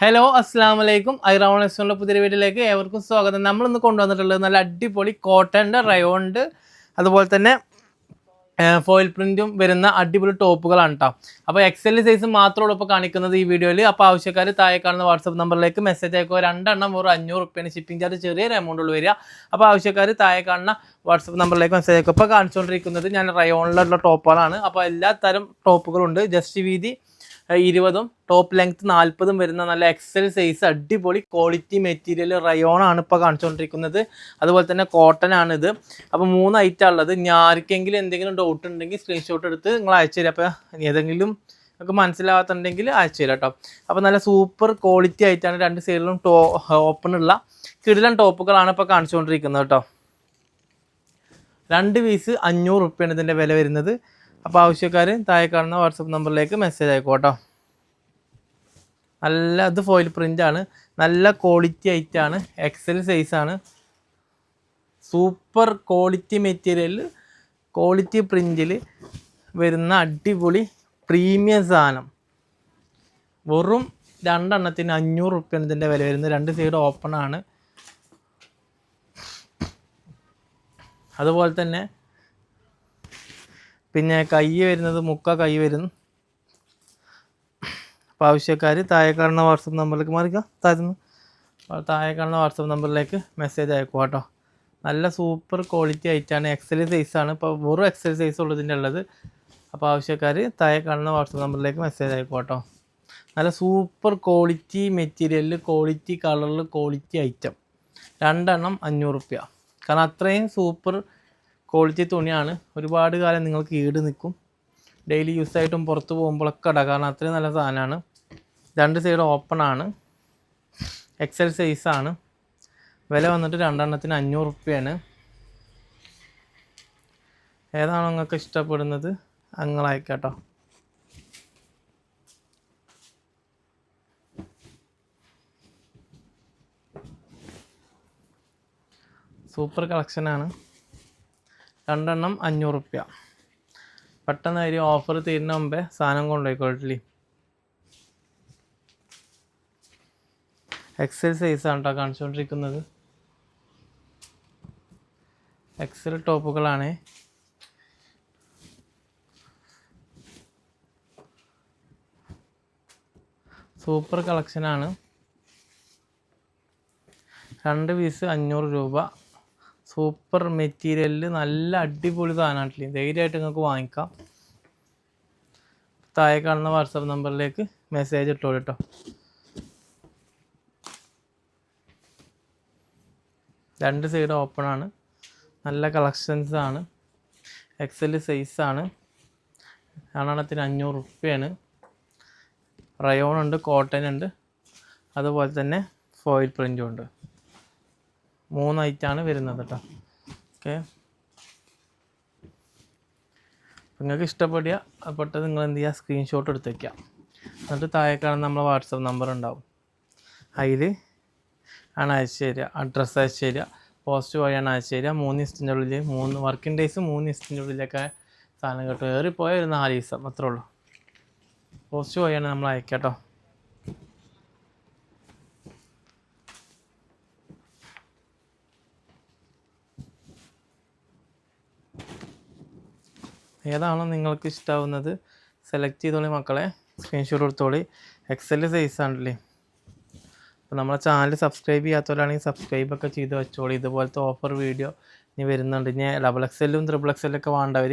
Hello അസ്സാം വലൈക്കും എസ്റ്റുള്ള പുതിയ വീട്ടിലേക്ക് ഏവർക്കും സ്വാഗതം. നമ്മളിന്ന് കൊണ്ടുവന്നിട്ടുള്ളത് നല്ല അടിപൊളി കോട്ടന്റെ റയോണ്ട് അതുപോലെ തന്നെ ഫോയിൽ പ്രിന്റും വരുന്ന അടിപൊളി ടോപ്പുകളാണ് കേട്ടോ അപ്പോൾ എക്സൽ സൈസ് മാത്രമുള്ള ഇപ്പോൾ കാണിക്കുന്നത് ഈ വീഡിയോയിൽ അപ്പോൾ ആവശ്യക്കാർ താഴെ കാണുന്ന വാട്സപ്പ് നമ്പറിലേക്ക് മെസ്സേജ് അയക്കുക. രണ്ടെണ്ണം ഒരു അഞ്ഞൂറ് റുപ്യാണ്. ഷിപ്പിംഗ് ചാർജ് ചെറിയൊരു എമൗണ്ട് ഉള്ളു വരിക. അപ്പോൾ ആവശ്യക്കാർ താഴെ കാണുന്ന വാട്സപ്പ് നമ്പറിലേക്ക് മെസ്സേജ് അയക്കുക. ഇപ്പോൾ കാണിച്ചുകൊണ്ടിരിക്കുന്നത് ഞാൻ റയോണിലുള്ള ടോപ്പുകളാണ്. അപ്പോൾ എല്ലാ തരം ടോപ്പുകളുണ്ട്. ജസ്റ്റ് വീതി ഇരുപതും ടോപ്പ് ലെങ്ത് നാൽപ്പതും വരുന്ന നല്ല എക്സൽ സൈസ് അടിപൊളി ക്വാളിറ്റി മെറ്റീരിയൽ റയോൺ ആണ് ഇപ്പോൾ കാണിച്ചുകൊണ്ടിരിക്കുന്നത് അതുപോലെ തന്നെ കോട്ടൺ ആണ് ഇത് അപ്പോൾ മൂന്ന് ഐറ്റം ഉള്ളത്. ഇനി ആർക്കെങ്കിലും എന്തെങ്കിലും ഡൗട്ട് ഉണ്ടെങ്കിൽ സ്ക്രീൻഷോട്ട് എടുത്ത് നിങ്ങൾ അയച്ചു തരാം. അപ്പോൾ ഏതെങ്കിലും നിങ്ങൾക്ക് മനസ്സിലാവാത്തുണ്ടെങ്കിൽ അയച്ചു തരാം കേട്ടോ അപ്പോൾ നല്ല സൂപ്പർ ക്വാളിറ്റി ആയിട്ടാണ് രണ്ട് സൈഡിലും ടോ ഉള്ള കിടിലൻ ടോപ്പുകളാണ് ഇപ്പോൾ കാണിച്ചുകൊണ്ടിരിക്കുന്നത് കേട്ടോ രണ്ട് പീസ് അഞ്ഞൂറ് റുപ്യാണ് ഇതിന്റെ വില വരുന്നത്. അപ്പോൾ ആവശ്യക്കാർ താഴെ കാണുന്ന വാട്സപ്പ് നമ്പറിലേക്ക് മെസ്സേജ് ആയിക്കോട്ടോ നല്ല ഇത് ഫോയിൽ പ്രിന്റ് ആണ്. നല്ല ക്വാളിറ്റി ഐറ്റാണ് എക്സൽ സൈസാണ് സൂപ്പർ ക്വാളിറ്റി മെറ്റീരിയൽ ക്വാളിറ്റി പ്രിന്റിൽ വരുന്ന അടിപൊളി പ്രീമിയം സാധനം. വെറും രണ്ടെണ്ണത്തിന് അഞ്ഞൂറ് റുപ്യാണ് ഇതിന്റെ വില വരുന്നത്. രണ്ട് സൈഡ് ഓപ്പണാണ് അതുപോലെ തന്നെ പിന്നെ കൈ വരുന്നത് മുക്ക കൈ വരുന്നു അപ്പോൾ ആവശ്യക്കാർ താഴെ കാണുന്ന വാട്സപ്പ് നമ്പറിലേക്ക് മാറിക്കുക തരുന്നു താഴെ കാണുന്ന വാട്സപ്പ് നമ്പറിലേക്ക് മെസ്സേജ് അയക്കുക കേട്ടോ. നല്ല സൂപ്പർ ക്വാളിറ്റി ആയിട്ടാണ് എക്സൽ സൈസാണ് ഇപ്പോൾ വെറും എക്സൽ സൈസ് ഉള്ളതിന്റെ ഉള്ളത്. അപ്പോൾ ആവശ്യക്കാർ താഴെ കാണുന്ന വാട്സപ്പ് നമ്പറിലേക്ക് മെസ്സേജ് അയക്കുക കേട്ടോ. നല്ല സൂപ്പർ ക്വാളിറ്റി മെറ്റീരിയലിൽ ക്വാളിറ്റി കളറിൽ ക്വാളിറ്റി ഐറ്റം. രണ്ടെണ്ണം അഞ്ഞൂറ് റുപ്യ. കാരണം അത്രയും സൂപ്പർ ക്വാളിറ്റി തുണിയാണ്. ഒരുപാട് കാലം നിങ്ങൾക്ക് ഈട് നിൽക്കും. ഡെയിലി യൂസ് ആയിട്ടും പുറത്ത് പോകുമ്പോഴൊക്കെ ഇടാം. കാരണം അത്രയും നല്ല സാധനമാണ്. രണ്ട് സൈഡ് ഓപ്പൺ ആണ്. എക്സൽ സൈസാണ് വില വന്നിട്ട് രണ്ടെണ്ണത്തിന് അഞ്ഞൂറ് റുപ്യാണ്. ഏതാണോ നിങ്ങൾക്ക് ഇഷ്ടപ്പെടുന്നത്? അങ്ങളയക്കാട്ടോ സൂപ്പർ കളക്ഷനാണ് രണ്ടെണ്ണം അഞ്ഞൂറ് റുപ്യ പെട്ടെന്ന് അതിൽ ഓഫർ തീരുന്ന മുമ്പേ സാധനം കൊണ്ടുപോയിക്കോട്ടില്ലേ? എക്സൽ സൈസാണ് കേട്ടോ കാണിച്ചുകൊണ്ടിരിക്കുന്നത് എക്സൽ ടോപ്പുകളാണ്. സൂപ്പർ കളക്ഷനാണ് രണ്ട് പീസ് അഞ്ഞൂറ് രൂപ. സൂപ്പർ മെറ്റീരിയലിൽ നല്ല അടിപൊളി സാധനമായിട്ടില്ലേ? ധൈര്യമായിട്ട് നിങ്ങൾക്ക് വാങ്ങിക്കാം. താഴെ കാണുന്ന വാട്സപ്പ് നമ്പറിലേക്ക് മെസ്സേജ് ഇട്ടോളൂ കേട്ടോ രണ്ട് സൈഡ് ഓപ്പൺ ആണ്. നല്ല കളക്ഷൻസ് ആണ്. എക്സൽ സൈസാണ് രണ്ടെണ്ണത്തിന് അഞ്ഞൂറ് റുപ്യാണ്. റയോൺ ഉണ്ട് കോട്ടൺ ഉണ്ട്. അതുപോലെ തന്നെ ഫോയിൽ പ്രിന്റും ഉണ്ട്. മൂന്ന് ആണ് വരുന്നത് കേട്ടോ. ഓക്കെ. നിങ്ങൾക്ക് ഇഷ്ടപ്പെടുക പെട്ടത് നിങ്ങൾ എന്ത് ചെയ്യുക സ്ക്രീൻഷോട്ട് എടുത്ത് വയ്ക്കുക എന്നിട്ട് താഴെ കാണുന്ന നമ്മളെ വാട്സപ്പ് നമ്പർ ഉണ്ടാവും. അതിൽ ആണ് അയച്ചു തരിക. അഡ്രസ്സ് അയച്ചു തരിക. പോസ്റ്റ് വഴിയാണ് അയച്ചു തരിക. മൂന്ന് ദിവസത്തിന്റെ ഉള്ളിൽ മൂന്ന് വർക്കിംഗ് ഡേയ്സ് മൂന്ന് ദിവസത്തിന്റെ ഉള്ളിലൊക്കെ സാധനം കിട്ടും. ഏറിപ്പോയ ഒരു നാല് ദിവസം അത്രേ ഉള്ളൂ. പോസ്റ്റ് വഴിയാണ് നമ്മൾ അയക്കാം കേട്ടോ. ഏതാണോ നിങ്ങൾക്ക് ഇഷ്ടാവുന്നത് സെലക്ട് ചെയ്തോളി മക്കളെ. സ്ക്രീൻഷോട്ട് എടുത്തോളി എക്സൽ സൈസ് ആണല്ലേ. അപ്പോൾ നമ്മളെ ചാനൽ സബ്സ്ക്രൈബ് ചെയ്യാത്തവരാണെങ്കിൽ സബ്സ്ക്രൈബ് ഒക്കെ ചെയ്ത് വെച്ചോളി. ഇതുപോലത്തെ ഓഫർ വീഡിയോ ഇനി വരുന്നുണ്ട്. ഇനി ഡബിൾ എക്സലും ത്രിബിൾ എക്സലും ഒക്കെ വേണ്ടവർ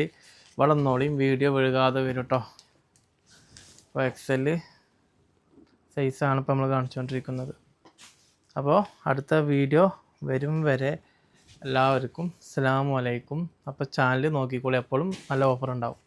വളർന്നോളിയും വീഡിയോ വിഴുകാതെ വരും കേട്ടോ അപ്പോൾ എക്സൽ സൈസാണ് ഇപ്പോൾ നമ്മൾ കാണിച്ചുകൊണ്ടിരിക്കുന്നത് അപ്പോൾ അടുത്ത വീഡിയോ വരും വരെ എല്ലാവർക്കും അസ്സാം അലൈക്കും. അപ്പോൾ ചാനൽ നോക്കിക്കോളി എപ്പോഴും നല്ല ഓഫർ ഉണ്ടാവും.